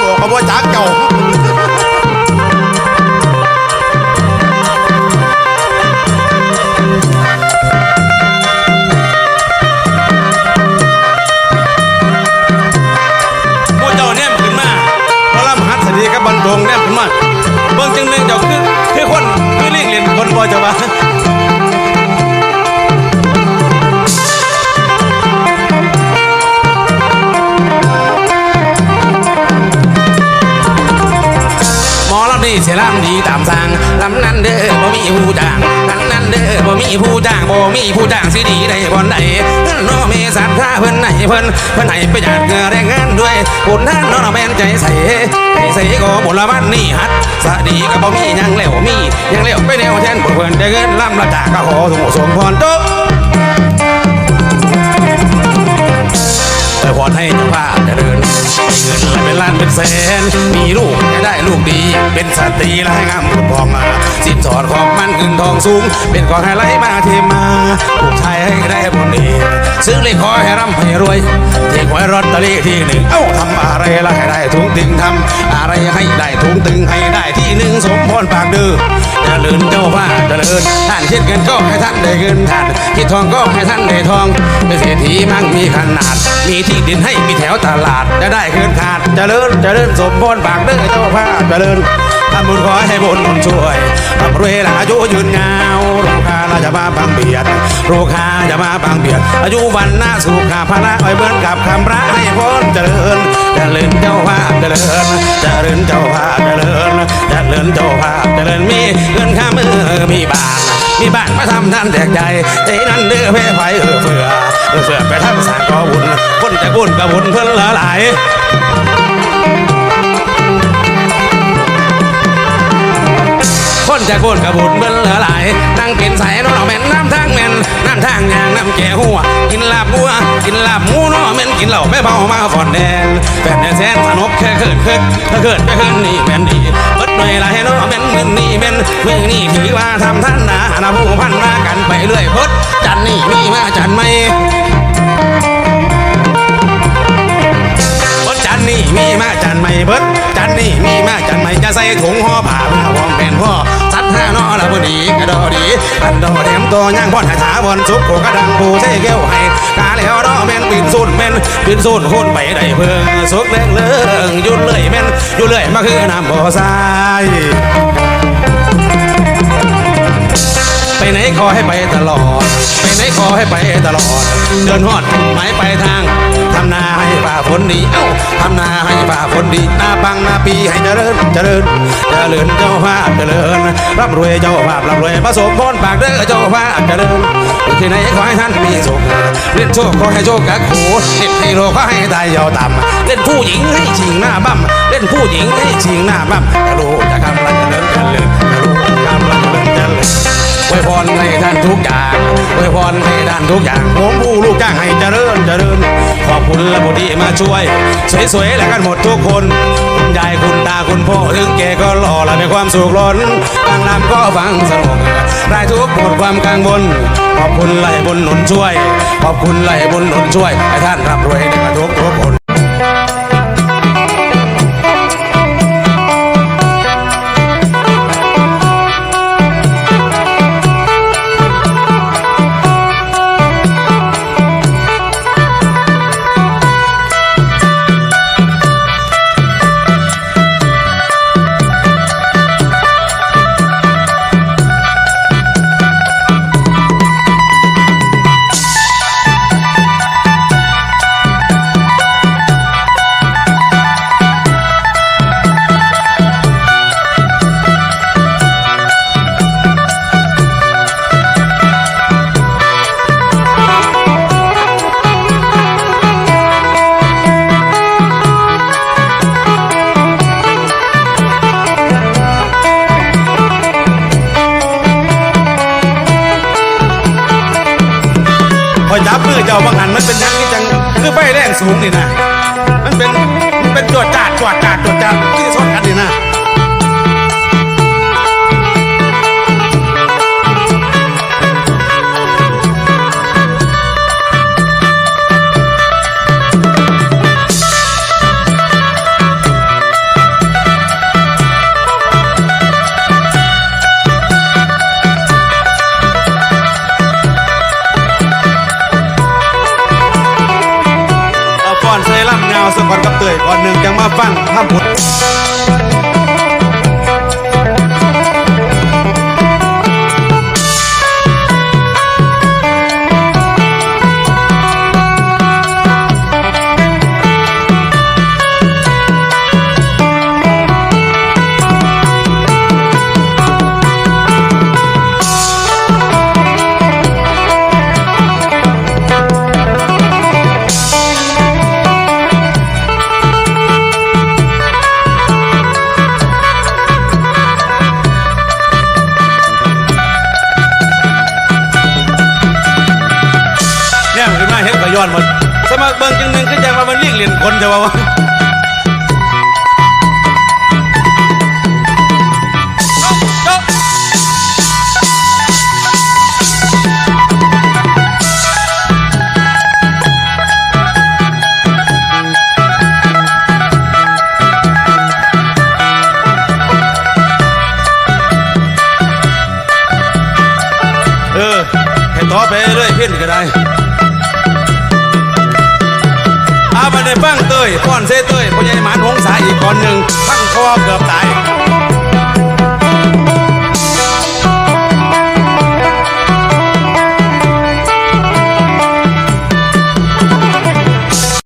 ก็มองออกมาว่าจักเจ้าพวกเจ้าแนมขึ้นมาพระรามหัสดีกับบรรทงแนมขึ้นมาเบิ่งจังหนึงเจ้าคือคือคนคือเลี้ยงเล่นคนบ่เจ้าว่า หมอลำนี่เสียลำดีตามสั่งลำนั้นเด้อบ่มีผู้จ้างลำนั้นเด้อบ่มีผู้จ้างบ่มีผู้จ้างสิดีได้บ่ใดโนเมสัตว์เพิ่นให้เพิ่นเพิ่นให้ประหยัดเงินแรงงานด้วยบุญท่านน้องแม่นใจใส่ใจใส่ก็บุญละวันนี่ฮัดสะดีก็บ่มียังแล้วมียังแล้วไปแนวแทนเพิ่นได้เงินลำละจากก็ขอสมสมพรจบแต่ พรให้เจ้าภาพเจริญมีเงินไหลเป็นล้านเป็นแสน มีลูกให้ได้ลูกดี เป็นสตรีและให้งามคนพองมา สินสอดของมันเงินทองสูง เป็นของให้ไหลมาเทมาลูกชายให้ได้ผลดีซื้อเลขขอให้ร่ำให้รวยเที่หวยรถตอรี่ที่หนึ่งเอ้าทำอะไรละให้ได้ทุงตึงทำอะไรให้ได้ทุงตึงให้ได้ที่หนึ่งสมพรปากดื้อเจริญเจ้าว่าเจริญท่านคิดเงินก็ให้ท่านได้เงินท่านคิดทองก็ให้ท่านได้ทองเป็นเศรษฐีมั่งมีขนาดมีที่ดินให้มีแถวตลาด จะได้เกินขาดเจริญเจริญสมพรปากเด้อเจ้าว่าเจริญทำบุญขอให้บุญหนุนช่วยทำรวยละอายุยืนยาวโรคาเราจะมาบังเบียดโรคาจะมาบังเบียด อายุวันหน้าสุขาภาระไว้เบิ้นกับคำระให้พ้นเจริญเจริญเจ้าว่าเจริญเจริญเจ้าว่าเจริญเจริญเจ้าว่าเจริญมีเงินข้ามือมีบาน มีบ้านมาทำท่นแตกใจใจนั้นเดื้อเพ่ไฟเออเฟือเออเฟือไปทำสางกอบุญคนจะบุญกับบุญเพิ่นละหลายคนจะบุญกับบุญเพิ่นละหลายตั้งเป็นสายน้องแม่นน้ำทางแม่นน้ำทางยางน้ำแก่หัวกินลาบวัวกินลาบหมูน้อแม่นกินเหล้าไม่เบามาฝอนแดงแฟนแสนสนุกแค่เกิดเกิดถ้าเกิดไปขึ้นนี่แม่นดี หน่อยละให้น้อแม่นมือนี่แม่นมือนี่ถือว่าทำท่านนะนะผู้พันมากันไปเรื่อยพดจันนี่มีมาจันไม่พดจันนี่มีมาจันไม่เบิดจันนี่มีมาจันไม่จะใส่ถุงห่อผ้าเพื่อวอมเป็นพ่อสัว นอละบดีกระดอดีอันดอแถมตัวย่างพ่อนหาถาบนสุกโกกระดังปูใส่แก้วให้กาแล้วดอแม่นปินสุนแม่นปินสุนคนไปได้เพิ่งสุกเล่งเลื่องหยุดเลยแม่นหยุดเลยมาคือน้ำบ่อทรายไปไหนขอให้ไปตลอด ไปไหนขอให้ไปตลอด เดินหอดหมายไปทาง ทำนาให้ฝ่าฝนดีเอ้าทำ ดีหน้าปังหน้าปีให้เจริญเจริญเจริญเจ้าภาพเจริญร่ำรวยเจ้าภาพร่ำรวยประสมพรปากเด้อเจ้าภาพเจริญที่ไหนขอให้ท่านมีสุขเล่นโชคขอให้โชคกับขู่เล่นไฮโลขอให้ตายยาวต่ำเล่นผู้หญิงให้ชิงหน้าบั้มเล่นผู้หญิงให้ชิงหน้าบั้มกระโดดจะกำลัง อวยพรให้ท่านทุกอย่างอวยพรให้ท่านทุกอย่างผมผู้ลูกจ้างให้เจริญเจริญ ขอบคุณและบุตรีมาช่วย สวยๆแล้วกันหมดทุกคนคุณยายคุณตาคุณพ่อถึงแกก็หล่อและมีความสุขล้นฟังลำก็ฟังสนุกได้ทุกหมดความกังวลขอบคุณไหลบุญหนุนช่วย ขอบคุณไหลบุญหนุนช่วยให้ท่านร่ำรวยในทุกทุกคน มันเป็นยังนี่จัง คือใบแรงสูงนี่นะ มันเป็น มันเป็นจวดจาดจวดจาดจวดจาด นาวสะก่อนกับเตยก่อนหนึ่งยังมาฟังข้ามบท อนหมดสมัครเบิ่งจังหนึ่งก็ยังว่ามันเรียกเรียนคนแต่ว่า ให้ฟังเตยป้อนเซเตยพญายหมานหงสายอีกคนหนึ่งทั้งคอเกือบตาย